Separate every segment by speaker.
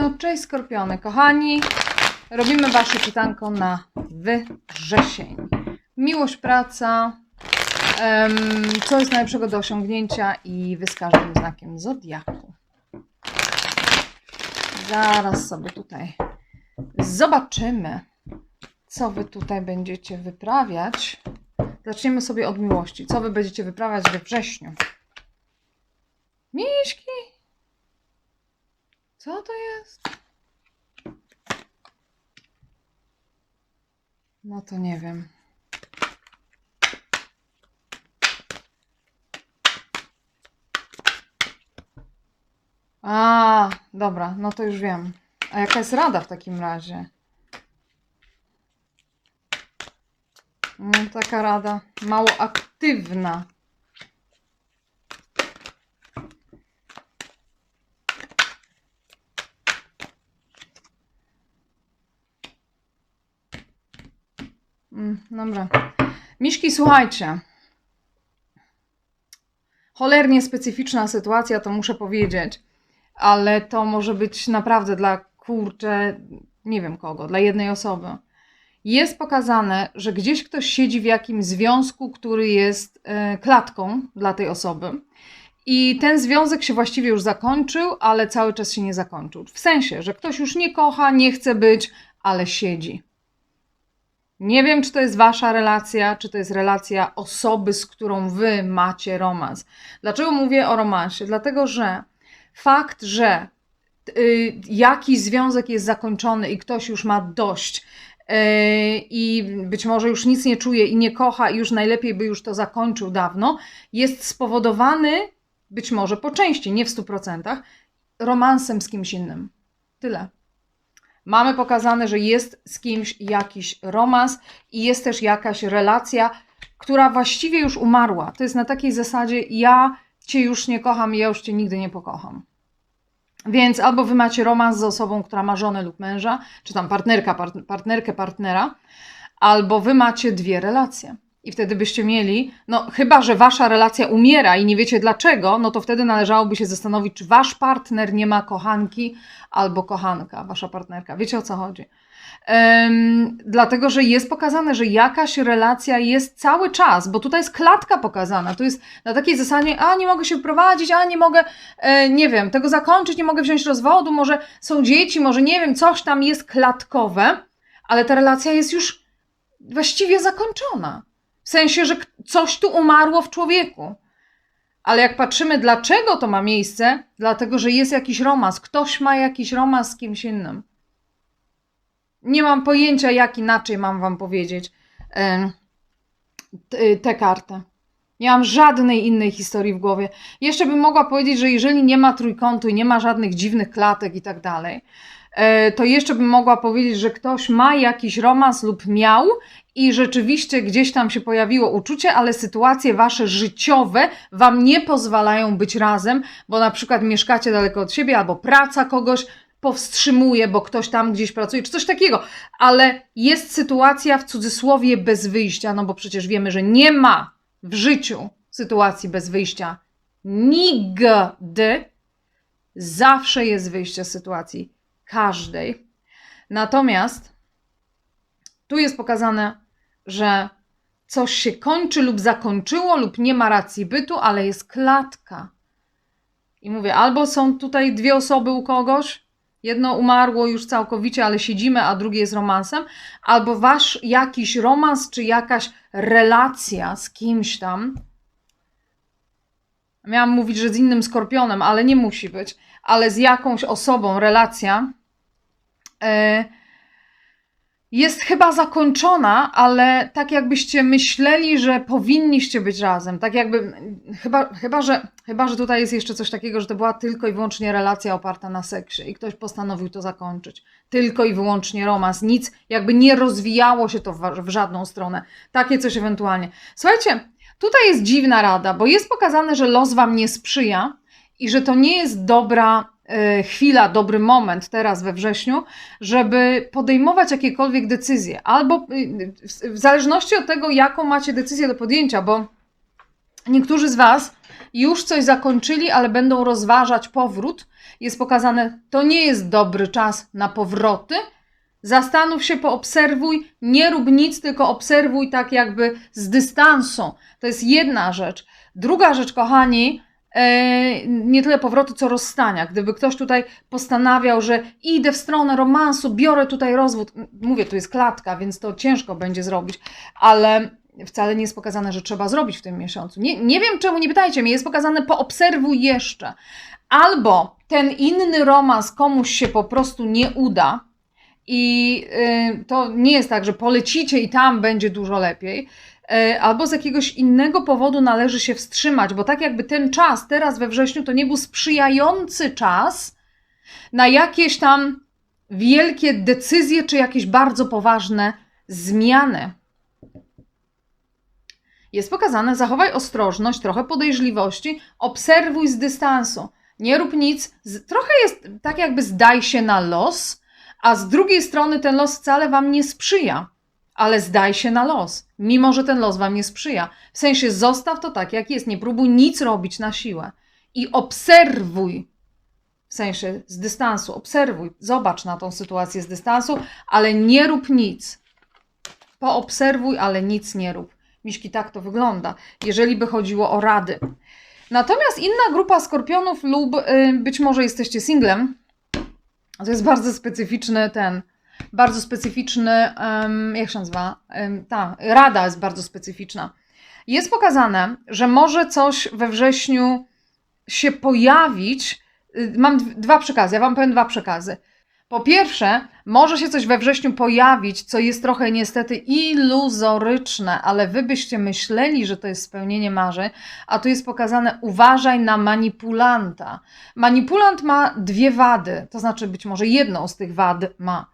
Speaker 1: No cześć Skorpiony, kochani. Robimy Wasze czytanko na wrzesień. Miłość, praca, co jest najlepszego do osiągnięcia i Wy znakiem Zodiaku. Zaraz sobie tutaj zobaczymy, co Wy tutaj będziecie wyprawiać. Zaczniemy sobie od miłości. Co Wy będziecie wyprawiać we wrześniu? Miśki! Co to jest? No to nie wiem. A, dobra, no to już wiem. A jaka jest rada w takim razie? No, taka rada mało aktywna. Mm, dobra. Miszki, słuchajcie. Cholernie specyficzna sytuacja, to muszę powiedzieć, ale to może być naprawdę dla kurczę, nie wiem kogo, dla jednej osoby. Jest pokazane, że gdzieś ktoś siedzi w jakimś związku, który jest e, klatką dla tej osoby. I ten związek się właściwie już zakończył, ale cały czas się nie zakończył. W sensie, że ktoś już nie kocha, nie chce być, ale siedzi. Nie wiem, czy to jest wasza relacja, czy to jest relacja osoby, z którą wy macie romans. Dlaczego mówię o romansie? Dlatego, że fakt, że y, jakiś związek jest zakończony i ktoś już ma dość y, i być może już nic nie czuje i nie kocha i już najlepiej by już to zakończył dawno, jest spowodowany być może po części, nie w 100%, romansem z kimś innym. Tyle. Mamy pokazane, że jest z kimś jakiś romans i jest też jakaś relacja, która właściwie już umarła. To jest na takiej zasadzie: ja cię już nie kocham, ja już cię nigdy nie pokocham. Więc albo wy macie romans z osobą, która ma żonę lub męża, czy tam partnerka, part, partnerkę, partnera, albo wy macie dwie relacje. I wtedy byście mieli, no chyba, że wasza relacja umiera i nie wiecie dlaczego, no to wtedy należałoby się zastanowić, czy wasz partner nie ma kochanki albo kochanka, wasza partnerka. Wiecie o co chodzi? Em, dlatego, że jest pokazane, że jakaś relacja jest cały czas, bo tutaj jest klatka pokazana. Tu jest na takiej zasadzie, a nie mogę się wprowadzić, a nie mogę, e, nie wiem, tego zakończyć, nie mogę wziąć rozwodu, może są dzieci, może nie wiem, coś tam jest klatkowe, ale ta relacja jest już właściwie zakończona. W sensie, że coś tu umarło w człowieku. Ale jak patrzymy, dlaczego to ma miejsce, dlatego, że jest jakiś romans, ktoś ma jakiś romans z kimś innym. Nie mam pojęcia, jak inaczej mam Wam powiedzieć t- tę kartę. Nie mam żadnej innej historii w głowie. Jeszcze bym mogła powiedzieć, że jeżeli nie ma trójkątu i nie ma żadnych dziwnych klatek i tak dalej, e, to jeszcze bym mogła powiedzieć, że ktoś ma jakiś romans lub miał i rzeczywiście gdzieś tam się pojawiło uczucie, ale sytuacje wasze życiowe wam nie pozwalają być razem, bo na przykład mieszkacie daleko od siebie albo praca kogoś powstrzymuje, bo ktoś tam gdzieś pracuje, czy coś takiego. Ale jest sytuacja w cudzysłowie bez wyjścia, no bo przecież wiemy, że nie ma w życiu sytuacji bez wyjścia. Nigdy. Zawsze jest wyjście z sytuacji każdej. Natomiast tu jest pokazane, że coś się kończy lub zakończyło, lub nie ma racji bytu, ale jest klatka. I mówię, albo są tutaj dwie osoby u kogoś, jedno umarło już całkowicie, ale siedzimy, a drugie jest romansem, albo wasz jakiś romans, czy jakaś relacja z kimś tam. Miałam mówić, że z innym skorpionem, ale nie musi być, ale z jakąś osobą relacja. e, jest chyba zakończona, ale tak jakbyście myśleli, że powinniście być razem. Tak jakby, chyba, chyba, że, chyba, że tutaj jest jeszcze coś takiego, że to była tylko i wyłącznie relacja oparta na seksie i ktoś postanowił to zakończyć. Tylko i wyłącznie romans. Nic, jakby nie rozwijało się to w, w żadną stronę. Takie coś ewentualnie. Słuchajcie, tutaj jest dziwna rada, bo jest pokazane, że los wam nie sprzyja i że to nie jest dobra chwila, dobry moment teraz we wrześniu, żeby podejmować jakiekolwiek decyzje. Albo y, w- zależności od tego, jaką macie decyzję do podjęcia, bo niektórzy z Was już coś zakończyli, ale będą rozważać powrót. Jest pokazane, to nie jest dobry czas na powroty. Zastanów się, poobserwuj, nie rób nic, tylko obserwuj tak jakby z dystansu. To jest jedna rzecz. Druga rzecz, kochani, e, nie tyle powrotu, co rozstania. Gdyby ktoś tutaj postanawiał, że idę w stronę romansu, biorę tutaj rozwód, mówię, tu jest klatka, więc to ciężko będzie zrobić, ale wcale nie jest pokazane, że trzeba zrobić w tym miesiącu. Nie, nie wiem czemu, nie pytajcie mnie, jest pokazane, poobserwuj jeszcze. Albo ten inny romans komuś się po prostu nie uda, i y, to nie jest tak, że polecicie i tam będzie dużo lepiej, albo z jakiegoś innego powodu należy się wstrzymać, bo tak jakby ten czas teraz we wrześniu to nie był sprzyjający czas na jakieś tam wielkie decyzje czy jakieś bardzo poważne zmiany. Jest pokazane, zachowaj ostrożność, trochę podejrzliwości, obserwuj z dystansu. Nie rób nic, trochę jest tak jakby zdaj się na los, a z drugiej strony ten los wcale wam nie sprzyja, ale zdaj się na los, mimo że ten los wam nie sprzyja. W sensie zostaw to tak, jak jest, nie próbuj nic robić na siłę i obserwuj. W sensie z dystansu, obserwuj, zobacz na tą sytuację z dystansu, ale nie rób nic. Poobserwuj, ale nic nie rób. Miśki, tak to wygląda, jeżeli by chodziło o rady. Natomiast inna grupa skorpionów lub y, być może jesteście singlem, to jest bardzo specyficzny ten, bardzo specyficzny, jak się nazywa? Ta, rada jest bardzo specyficzna. Jest pokazane, że może coś we wrześniu się pojawić. Y, mam dwa przekazy, ja Wam powiem dwa przekazy. Po pierwsze, może się coś we wrześniu pojawić, co jest trochę niestety iluzoryczne, ale wy byście myśleli, że to jest spełnienie marzeń, a tu jest pokazane uważaj na manipulanta. Manipulant ma dwie wady, to znaczy być może jedną z tych wad ma.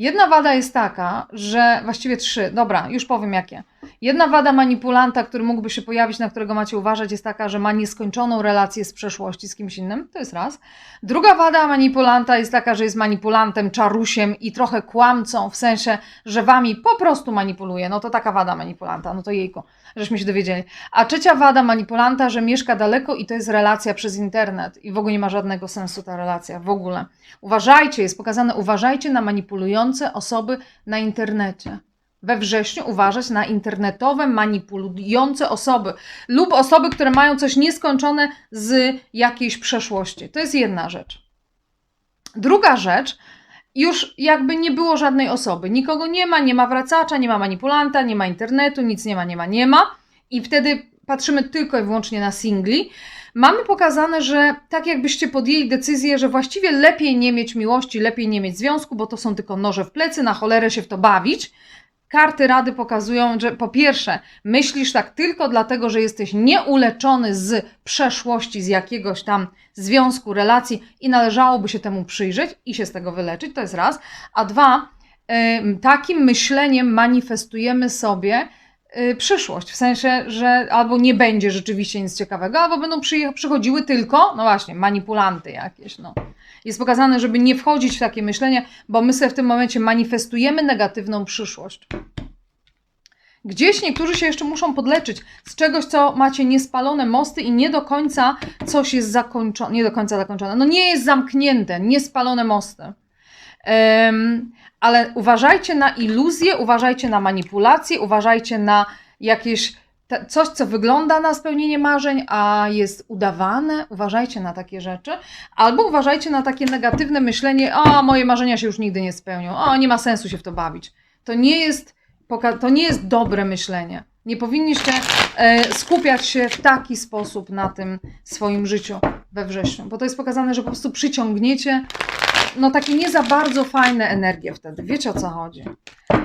Speaker 1: Jedna wada jest taka, że właściwie trzy, dobra, już powiem jakie. Jedna wada manipulanta, który mógłby się pojawić, na którego macie uważać, jest taka, że ma nieskończoną relację z przeszłości z kimś innym. To jest raz. Druga wada manipulanta jest taka, że jest manipulantem, czarusiem i trochę kłamcą, w sensie, że wami po prostu manipuluje. No to taka wada manipulanta, no to jejko, żeśmy się dowiedzieli. A trzecia wada manipulanta, że mieszka daleko i to jest relacja przez internet i w ogóle nie ma żadnego sensu ta relacja, w ogóle. Uważajcie, jest pokazane, uważajcie na manipulujące osoby na internecie we wrześniu uważać na internetowe, manipulujące osoby lub osoby, które mają coś nieskończone z jakiejś przeszłości. To jest jedna rzecz. Druga rzecz, już jakby nie było żadnej osoby. Nikogo nie ma, nie ma wracacza, nie ma manipulanta, nie ma internetu, nic nie ma, nie ma, nie ma. I wtedy patrzymy tylko i wyłącznie na singli. Mamy pokazane, że tak jakbyście podjęli decyzję, że właściwie lepiej nie mieć miłości, lepiej nie mieć związku, bo to są tylko noże w plecy, na cholerę się w to bawić Karty rady pokazują, że po pierwsze, myślisz tak tylko dlatego, że jesteś nieuleczony z przeszłości, z jakiegoś tam związku, relacji i należałoby się temu przyjrzeć i się z tego wyleczyć, to jest raz. A dwa, takim myśleniem manifestujemy sobie przyszłość, w sensie, że albo nie będzie rzeczywiście nic ciekawego, albo będą przychodziły tylko, no właśnie, manipulanty jakieś, no. Jest pokazane, żeby nie wchodzić w takie myślenie, bo my sobie w tym momencie manifestujemy negatywną przyszłość. Gdzieś niektórzy się jeszcze muszą podleczyć z czegoś, co macie niespalone mosty i nie do końca coś jest zakończone, nie do końca zakończone, no nie jest zamknięte, niespalone mosty. Um, ale uważajcie na iluzje, uważajcie na manipulacje, uważajcie na jakieś coś, co wygląda na spełnienie marzeń, a jest udawane, uważajcie na takie rzeczy, albo uważajcie na takie negatywne myślenie, o, moje marzenia się już nigdy nie spełnią, o, nie ma sensu się w to bawić. To nie jest, to nie jest dobre myślenie. Nie powinniście e, skupiać się w taki sposób na tym swoim życiu we wrześniu, bo to jest pokazane, że po prostu przyciągniecie no takie nie za bardzo fajne energie wtedy. Wiecie o co chodzi.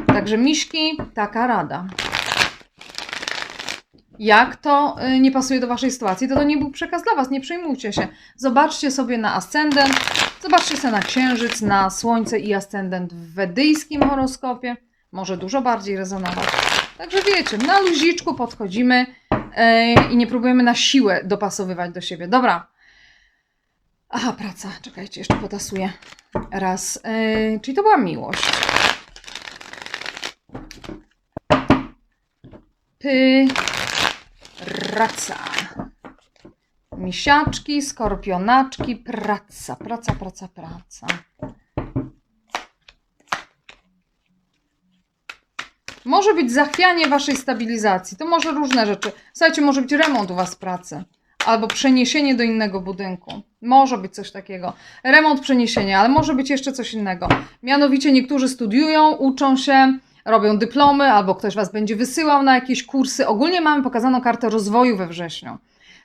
Speaker 1: Także miśki, taka rada. Jak to y, nie pasuje do Waszej sytuacji, to to nie był przekaz dla Was, nie przejmujcie się. Zobaczcie sobie na ascendent, zobaczcie sobie na księżyc, na słońce i ascendent w wedyjskim horoskopie. Może dużo bardziej rezonować. Także wiecie, na luziczku podchodzimy yy, i nie próbujemy na siłę dopasowywać do siebie. Dobra. Aha, praca. Czekajcie, jeszcze potasuję. Raz. Yy, czyli to była miłość. Py praca. Misiaczki, skorpionaczki, praca, praca, praca, praca. Może być zachwianie waszej stabilizacji. To może różne rzeczy. Słuchajcie, może być remont u was pracy. Albo przeniesienie do innego budynku. Może być coś takiego. Remont, przeniesienie, ale może być jeszcze coś innego. Mianowicie niektórzy studiują, uczą się, robią dyplomy, albo ktoś was będzie wysyłał na jakieś kursy. Ogólnie mamy pokazaną kartę rozwoju we wrześniu.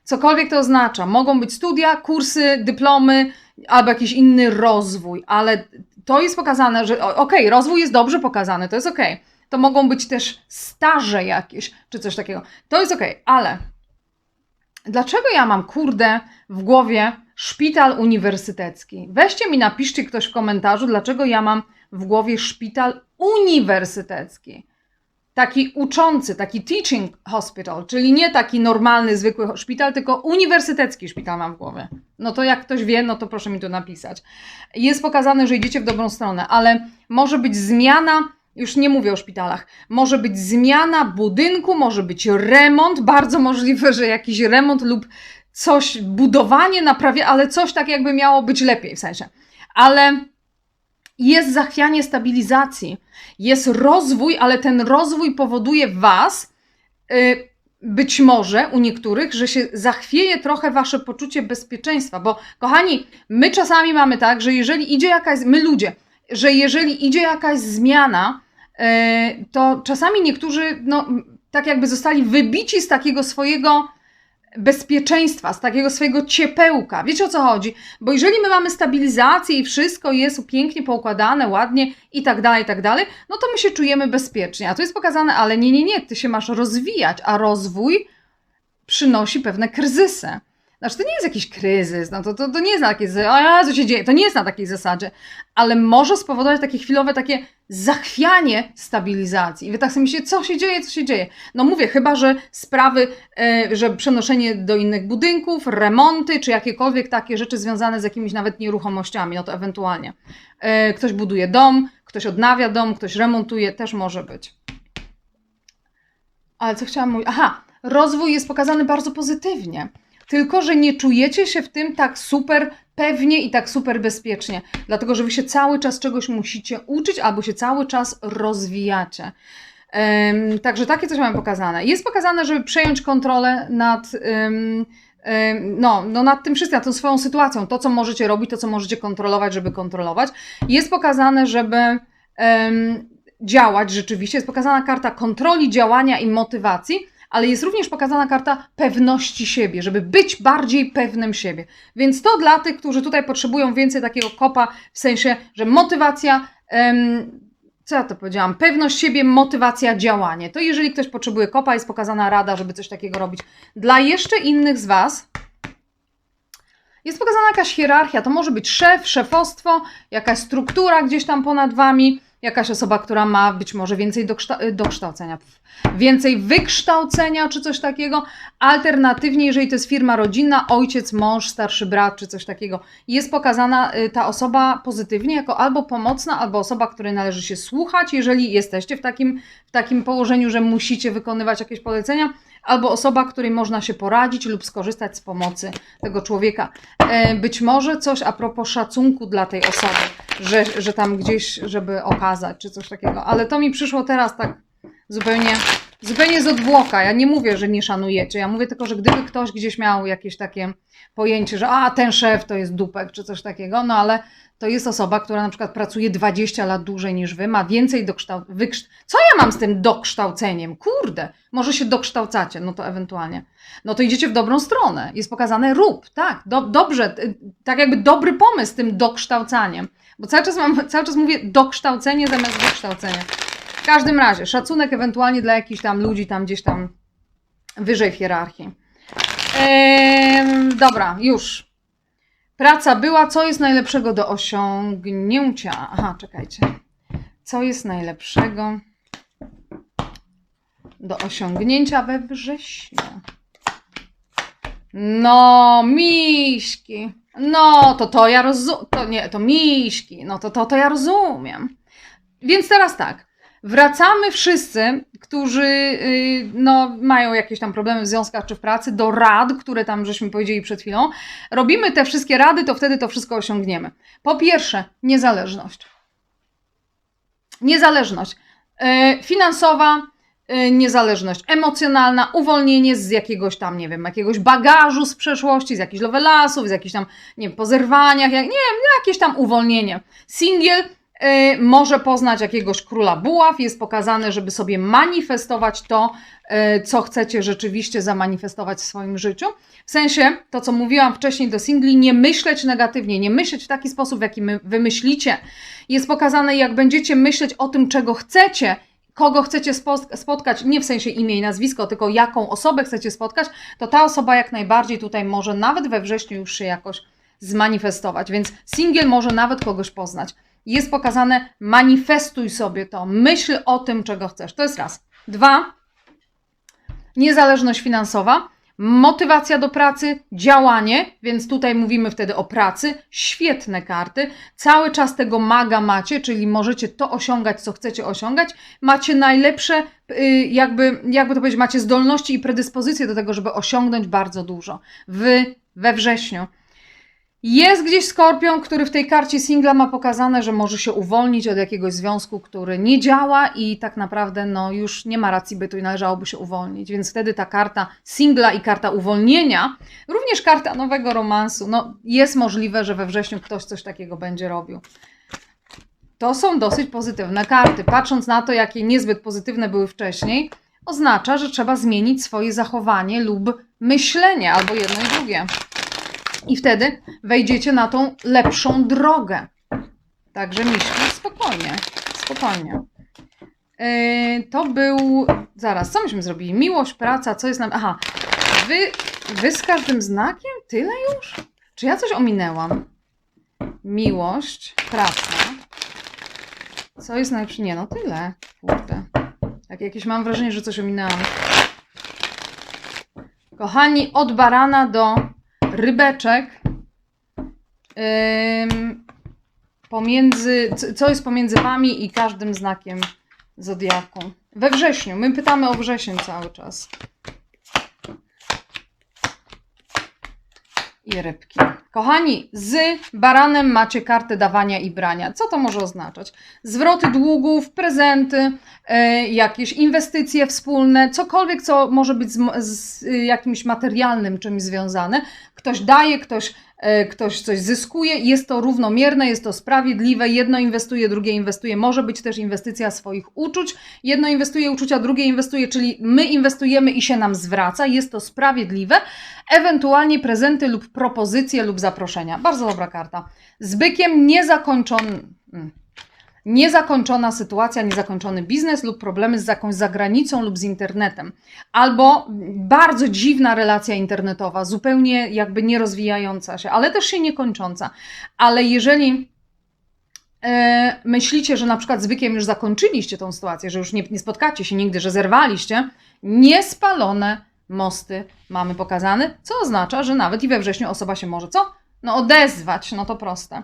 Speaker 1: Cokolwiek to oznacza. Mogą być studia, kursy, dyplomy, albo jakiś inny rozwój, ale to jest pokazane, że okej, rozwój jest dobrze pokazany, to jest okej. To mogą być też staże jakieś, czy coś takiego. To jest okej, ale dlaczego ja mam, kurde, w głowie szpital uniwersytecki? Weźcie mi, napiszcie ktoś w komentarzu, dlaczego ja mam w głowie szpital uniwersytecki. Taki uczący, taki teaching hospital, czyli nie taki normalny, zwykły szpital, tylko uniwersytecki szpital mam w głowie. No to jak ktoś wie, no to proszę mi tu napisać. Jest pokazane, że idziecie w dobrą stronę, ale może być zmiana, już nie mówię o szpitalach, może być zmiana budynku, może być remont, bardzo możliwe, że jakiś remont lub coś, budowanie, naprawia, ale coś tak jakby miało być lepiej w sensie. Ale jest zachwianie stabilizacji, jest rozwój, ale ten rozwój powoduje Was, y, być może u niektórych, że się zachwieje trochę Wasze poczucie bezpieczeństwa, bo kochani, my czasami mamy tak, że jeżeli idzie jakaś, my ludzie, że jeżeli idzie jakaś zmiana, y, to czasami niektórzy, no, tak jakby zostali wybici z takiego swojego bezpieczeństwa, z takiego swojego ciepełka. Wiecie o co chodzi? Bo jeżeli my mamy stabilizację i wszystko jest pięknie poukładane, ładnie i tak dalej, i tak dalej, no to my się czujemy bezpiecznie. A tu jest pokazane, ale nie, nie, nie, ty się masz rozwijać, a rozwój przynosi pewne kryzysy. Znaczy, to nie jest jakiś kryzys, no to, to, to nie jest na takiej zasadzie, co się dzieje, to nie jest na takiej zasadzie, ale może spowodować takie chwilowe takie zachwianie stabilizacji. I wy tak sobie myślicie, co się dzieje, co się dzieje. No mówię, chyba, że sprawy, e, że przenoszenie do innych budynków, remonty, czy jakiekolwiek takie rzeczy związane z jakimiś nawet nieruchomościami, no to ewentualnie. E, ktoś buduje dom, ktoś odnawia dom, ktoś remontuje, też może być. Ale co chciałam mówić? Aha, rozwój jest pokazany bardzo pozytywnie. Tylko, że nie czujecie się w tym tak super pewnie i tak super bezpiecznie, dlatego że wy się cały czas czegoś musicie uczyć albo się cały czas rozwijacie. Em, także takie coś mamy pokazane. Jest pokazane, żeby przejąć kontrolę nad, em, no, no nad tym wszystkim, nad tą swoją sytuacją, to co możecie robić, to co możecie kontrolować, żeby kontrolować. Jest pokazane, żeby em, działać rzeczywiście. Jest pokazana karta kontroli, działania i motywacji, ale jest również pokazana karta pewności siebie, żeby być bardziej pewnym siebie. Więc to dla tych, którzy tutaj potrzebują więcej takiego kopa, w sensie, że motywacja, em, co ja to powiedziałam, pewność siebie, motywacja, działanie. To jeżeli ktoś potrzebuje kopa, jest pokazana rada, żeby coś takiego robić. Dla jeszcze innych z Was, jest pokazana jakaś hierarchia. To może być szef, szefostwo, jakaś struktura gdzieś tam ponad wami, jakaś osoba, która ma być może więcej dokszta- dokształcenia, więcej wykształcenia czy coś takiego. Alternatywnie, jeżeli to jest firma rodzinna, ojciec, mąż, starszy brat czy coś takiego, jest pokazana y, ta osoba pozytywnie jako albo pomocna, albo osoba, której należy się słuchać, jeżeli jesteście w takim, w takim położeniu, że musicie wykonywać jakieś polecenia, albo osoba, której można się poradzić lub skorzystać z pomocy tego człowieka. E, Być może coś a propos szacunku dla tej osoby, że, że tam gdzieś, żeby okazać, czy coś takiego. Ale to mi przyszło teraz tak zupełnie, zupełnie z odwłoka. Ja nie mówię, że nie szanujecie. Ja mówię tylko, że gdyby ktoś gdzieś miał jakieś takie pojęcie, że a ten szef to jest dupek, czy coś takiego, no ale to jest osoba, która na przykład pracuje 20 lat dłużej niż wy, ma więcej dokształcenia. Co ja mam z tym dokształceniem? Kurde, może się dokształcacie, no to ewentualnie. No to idziecie w dobrą stronę. Jest pokazane rób, tak, do, dobrze, y, tak jakby dobry pomysł z tym dokształcaniem. Bo cały czas, mam, cały czas mówię dokształcenie zamiast wykształcenie. W każdym razie, szacunek ewentualnie dla jakichś tam ludzi tam gdzieś tam wyżej w hierarchii. Ehm, dobra, już. Praca była. Co jest najlepszego do osiągnięcia? Aha, czekajcie. Co jest najlepszego do osiągnięcia we wrześniu? No, miśki. No, to to ja rozumiem. To nie, to miśki. No to, to to ja rozumiem. Więc teraz tak. Wracamy wszyscy, którzy y, no, mają jakieś tam problemy w związkach czy w pracy, do rad, które tam żeśmy powiedzieli przed chwilą. Robimy te wszystkie rady, to wtedy to wszystko osiągniemy. Po pierwsze, niezależność. Niezależność y, finansowa, y, niezależność emocjonalna, uwolnienie z jakiegoś tam, nie wiem, jakiegoś bagażu z przeszłości, z jakichś lovelasów, z jakichś tam, nie wiem, po zerwaniach, nie wiem, jakieś tam uwolnienie. Singiel y, może poznać jakiegoś króla buław, jest pokazane, żeby sobie manifestować to, y, co chcecie rzeczywiście zamanifestować w swoim życiu. W sensie, to co mówiłam wcześniej do singli, nie myśleć negatywnie, nie myśleć w taki sposób, w jaki wy myślicie. Jest pokazane, jak będziecie myśleć o tym, czego chcecie, kogo chcecie spo- spotkać, nie w sensie imię i nazwisko, tylko jaką osobę chcecie spotkać, to ta osoba jak najbardziej tutaj może nawet we wrześniu już się jakoś zmanifestować. Więc singiel może nawet kogoś poznać. Jest pokazane, manifestuj sobie to, myśl o tym, czego chcesz. To jest raz. Dwa, niezależność finansowa, motywacja do pracy, działanie, więc tutaj mówimy wtedy o pracy, świetne karty, cały czas tego maga macie, czyli możecie to osiągać, co chcecie osiągać, macie najlepsze, y, jakby, jakby to powiedzieć, macie zdolności i predyspozycje do tego, żeby osiągnąć bardzo dużo. Wy we wrześniu. Jest gdzieś skorpion, który w tej karcie singla ma pokazane, że może się uwolnić od jakiegoś związku, który nie działa i tak naprawdę no, już nie ma racji bytu i należałoby się uwolnić. Więc wtedy ta karta singla i karta uwolnienia, również karta nowego romansu, no, jest możliwe, że we wrześniu ktoś coś takiego będzie robił. To są dosyć pozytywne karty. Patrząc na to, jakie niezbyt pozytywne były wcześniej, oznacza, że trzeba zmienić swoje zachowanie lub myślenie, albo jedno i drugie. I wtedy wejdziecie na tą lepszą drogę. Także miśki, spokojnie, spokojnie. Yy, to był. Zaraz, co myśmy zrobili? Miłość, praca, co jest nam. Aha, wy, wy z każdym znakiem? Tyle już? Czy ja coś ominęłam? Miłość, praca. Co jest najlepsze? Nie, no tyle. Kurde. Tak jakieś mam wrażenie, że coś ominęłam. Kochani, od barana do rybeczek. Pomiędzy, co jest pomiędzy wami i każdym znakiem zodiaku? We wrześniu. My pytamy o wrzesień cały czas. I rybki. Kochani, z baranem macie kartę dawania i brania. Co to może oznaczać? Zwroty długów, prezenty, e, jakieś inwestycje wspólne, cokolwiek, co może być z, z jakimś materialnym czymś związane. Ktoś daje, ktoś, ktoś coś zyskuje, jest to równomierne, jest to sprawiedliwe. Jedno inwestuje, drugie inwestuje. Może być też inwestycja swoich uczuć. Jedno inwestuje uczucia, drugie inwestuje, czyli my inwestujemy i się nam zwraca. Jest to sprawiedliwe. Ewentualnie prezenty lub propozycje lub zaproszenia. Bardzo dobra karta. Z bykiem niezakończony. Niezakończona sytuacja, niezakończony biznes lub problemy z jakąś zagranicą lub z internetem. Albo bardzo dziwna relacja internetowa, zupełnie jakby nie rozwijająca się, ale też się niekończąca. Ale jeżeli e, myślicie, że na przykład z bykiem już zakończyliście tą sytuację, że już nie, nie spotkacie się nigdy, że zerwaliście, niespalone mosty mamy pokazane, co oznacza, że nawet i we wrześniu osoba się może co? No odezwać, no to proste.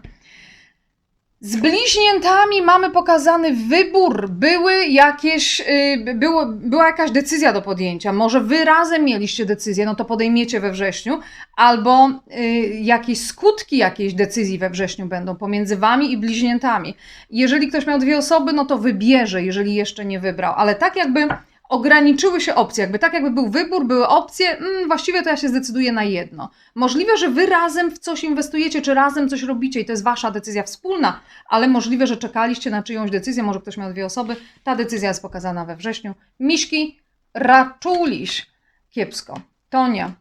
Speaker 1: Z bliźniętami mamy pokazany wybór. Były jakieś, yy, było, była jakaś decyzja do podjęcia. Może wy razem mieliście decyzję, no to podejmiecie we wrześniu, albo yy, jakieś skutki jakiejś decyzji we wrześniu będą pomiędzy wami i bliźniętami. Jeżeli ktoś miał dwie osoby, no to wybierze, jeżeli jeszcze nie wybrał, ale tak jakby ograniczyły się opcje, jakby tak jakby był wybór, były opcje, mm, właściwie to ja się zdecyduję na jedno. Możliwe, że wy razem w coś inwestujecie, czy razem coś robicie i to jest wasza decyzja wspólna, ale możliwe, że czekaliście na czyjąś decyzję, może ktoś miał dwie osoby, ta decyzja jest pokazana we wrześniu. Miśki, raczuliś. Kiepsko. Tonia.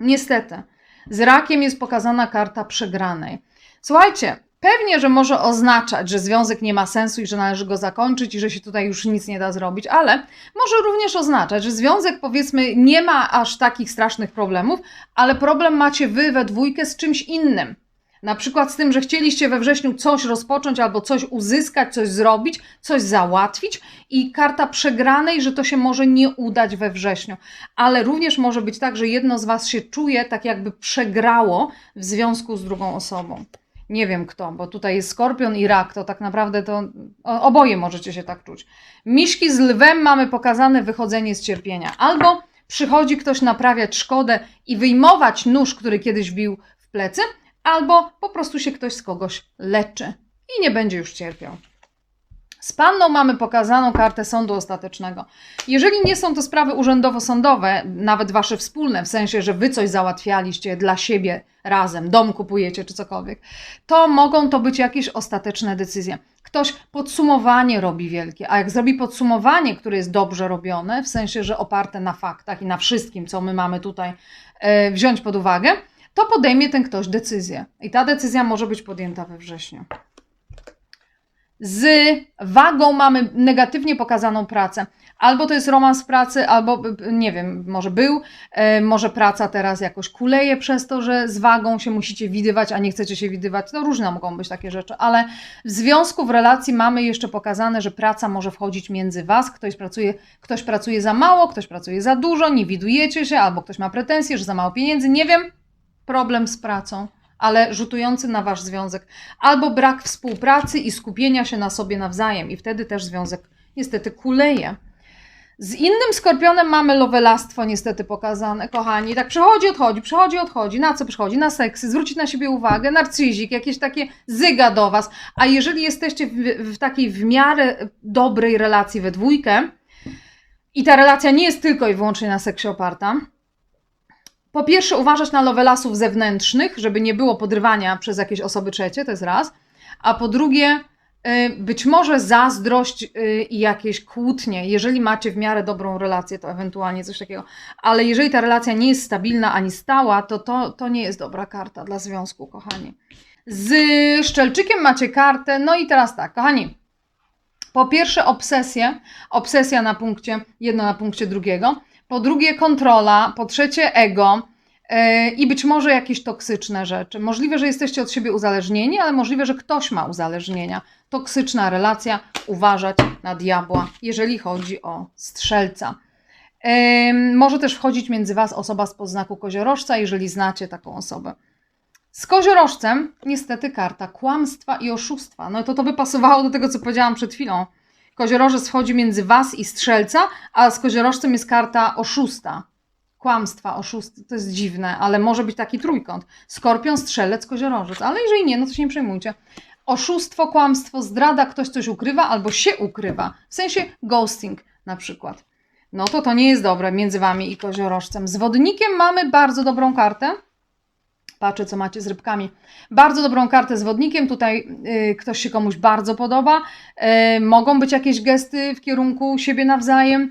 Speaker 1: Niestety. Z rakiem jest pokazana karta przegranej. Słuchajcie, pewnie, że może oznaczać, że związek nie ma sensu i że należy go zakończyć i że się tutaj już nic nie da zrobić, ale może również oznaczać, że związek powiedzmy nie ma aż takich strasznych problemów, ale problem macie wy we dwójkę z czymś innym. Na przykład z tym, że chcieliście we wrześniu coś rozpocząć albo coś uzyskać, coś zrobić, coś załatwić i karta przegranej, że to się może nie udać we wrześniu. Ale również może być tak, że jedno z Was się czuje tak jakby przegrało w związku z drugą osobą. Nie wiem kto, bo tutaj jest skorpion i rak, to tak naprawdę to oboje możecie się tak czuć. Miszki z lwem mamy pokazane wychodzenie z cierpienia. Albo przychodzi ktoś naprawiać szkodę i wyjmować nóż, który kiedyś bił w plecy, albo po prostu się ktoś z kogoś leczy i nie będzie już cierpiał. Z panną mamy pokazaną kartę sądu ostatecznego. Jeżeli nie są to sprawy urzędowo-sądowe, nawet wasze wspólne, w sensie, że wy coś załatwialiście dla siebie razem, dom kupujecie czy cokolwiek, to mogą to być jakieś ostateczne decyzje. Ktoś podsumowanie robi wielkie, a jak zrobi podsumowanie, które jest dobrze robione, w sensie, że oparte na faktach i na wszystkim, co my mamy tutaj e, wziąć pod uwagę, to podejmie ten ktoś decyzję. I ta decyzja może być podjęta we wrześniu. Z wagą mamy negatywnie pokazaną pracę. Albo to jest romans pracy, albo nie wiem, może był, e, może praca teraz jakoś kuleje przez to, że z wagą się musicie widywać, a nie chcecie się widywać. No różne mogą być takie rzeczy, ale w związku, w relacji mamy jeszcze pokazane, że praca może wchodzić między was. Ktoś pracuje, ktoś pracuje za mało, ktoś pracuje za dużo, nie widujecie się, albo ktoś ma pretensje, że za mało pieniędzy. Nie wiem, problem z pracą ale rzutujący na wasz związek, albo brak współpracy i skupienia się na sobie nawzajem, i wtedy też związek niestety kuleje. Z innym skorpionem mamy lovelastwo niestety pokazane, kochani. Tak przychodzi, odchodzi, przychodzi, odchodzi. Na co przychodzi? Na seksy, zwrócić na siebie uwagę, narcyzik, jakieś takie zyga do was. A jeżeli jesteście w, w takiej w miarę dobrej relacji we dwójkę i ta relacja nie jest tylko i wyłącznie na seksie oparta, po pierwsze, uważać na lovelasów zewnętrznych, żeby nie było podrywania przez jakieś osoby trzecie, to jest raz. A po drugie, y, być może zazdrość y, i jakieś kłótnie. Jeżeli macie w miarę dobrą relację, to ewentualnie coś takiego. Ale jeżeli ta relacja nie jest stabilna ani stała, to to, to nie jest dobra karta dla związku, kochani. Z szczelczykiem macie kartę. No i teraz tak, kochani. Po pierwsze, obsesję. Obsesja na punkcie, jedno na punkcie drugiego po drugie kontrola, po trzecie ego yy, i być może jakieś toksyczne rzeczy. Możliwe, że jesteście od siebie uzależnieni, ale możliwe, że ktoś ma uzależnienia. Toksyczna relacja, uważać na diabła, jeżeli chodzi o strzelca. Może też wchodzić między Was osoba z podznaku koziorożca, jeżeli znacie taką osobę. Z koziorożcem niestety karta kłamstwa i oszustwa. No to to by pasowało do tego, co powiedziałam przed chwilą. Koziorożec wchodzi między was i strzelca, a z koziorożcem jest karta oszusta. Kłamstwa, oszust, to jest dziwne, ale może być taki trójkąt. Skorpion, strzelec, koziorożec. Ale jeżeli nie, no to się nie przejmujcie. Oszustwo, kłamstwo, zdrada, ktoś coś ukrywa albo się ukrywa. W sensie ghosting na przykład. No to to nie jest dobre między wami i koziorożcem. Z wodnikiem mamy bardzo dobrą kartę. Patrzę, co macie z rybkami. Bardzo dobrą kartę z wodnikiem. Tutaj y, ktoś się komuś bardzo podoba. Y, mogą być jakieś gesty w kierunku siebie nawzajem.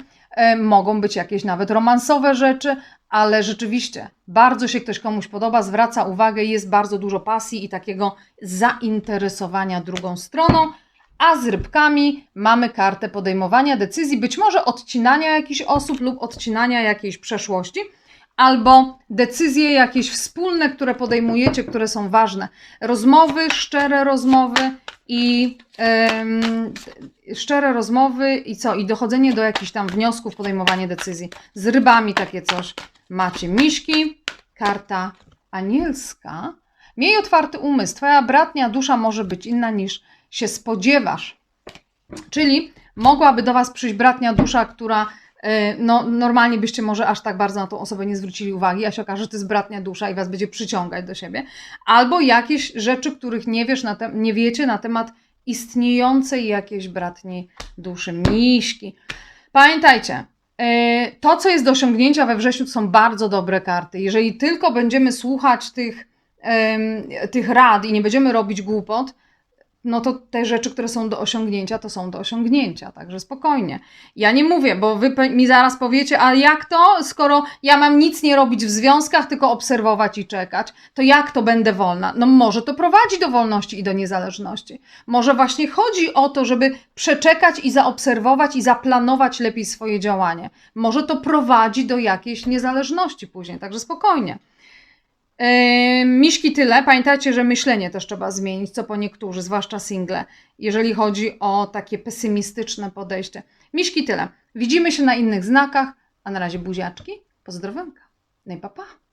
Speaker 1: Y, mogą być jakieś nawet romansowe rzeczy, ale rzeczywiście bardzo się ktoś komuś podoba, zwraca uwagę, jest bardzo dużo pasji i takiego zainteresowania drugą stroną. A z rybkami mamy kartę podejmowania decyzji, być może odcinania jakichś osób lub odcinania jakiejś przeszłości albo decyzje jakieś wspólne, które podejmujecie, które są ważne. Rozmowy, szczere rozmowy i em, szczere rozmowy i co? I dochodzenie do jakichś tam wniosków, podejmowanie decyzji. Z rybami takie coś macie. Miśki, karta anielska. Miej otwarty umysł. Twoja bratnia dusza może być inna niż się spodziewasz. Czyli mogłaby do Was przyjść bratnia dusza, która no, normalnie byście może aż tak bardzo na tą osobę nie zwrócili uwagi, a się okaże, że to jest bratnia dusza i Was będzie przyciągać do siebie. Albo jakieś rzeczy, których nie, wiesz na te, nie wiecie na temat istniejącej jakiejś bratniej duszy. Miśki. Pamiętajcie, e, to, co jest do osiągnięcia we wrześniu, to są bardzo dobre karty. Jeżeli tylko będziemy słuchać tych, tych rad i nie będziemy robić głupot, no to te rzeczy, które są do osiągnięcia, to są do osiągnięcia, także spokojnie. Ja nie mówię, bo wy mi zaraz powiecie, a jak to, skoro ja mam nic nie robić w związkach, tylko obserwować i czekać, to jak to będę wolna? No może to prowadzi do wolności i do niezależności. Może właśnie chodzi o to, żeby przeczekać i zaobserwować i zaplanować lepiej swoje działanie. Może to prowadzi do jakiejś niezależności później, także spokojnie. Miszki tyle. Pamiętajcie, że myślenie też trzeba zmienić, co po niektórzy, zwłaszcza single, jeżeli chodzi o takie pesymistyczne podejście. Miszki tyle. Widzimy się na innych znakach, a na razie buziaczki. Pozdrowionka. No i papa. Pa.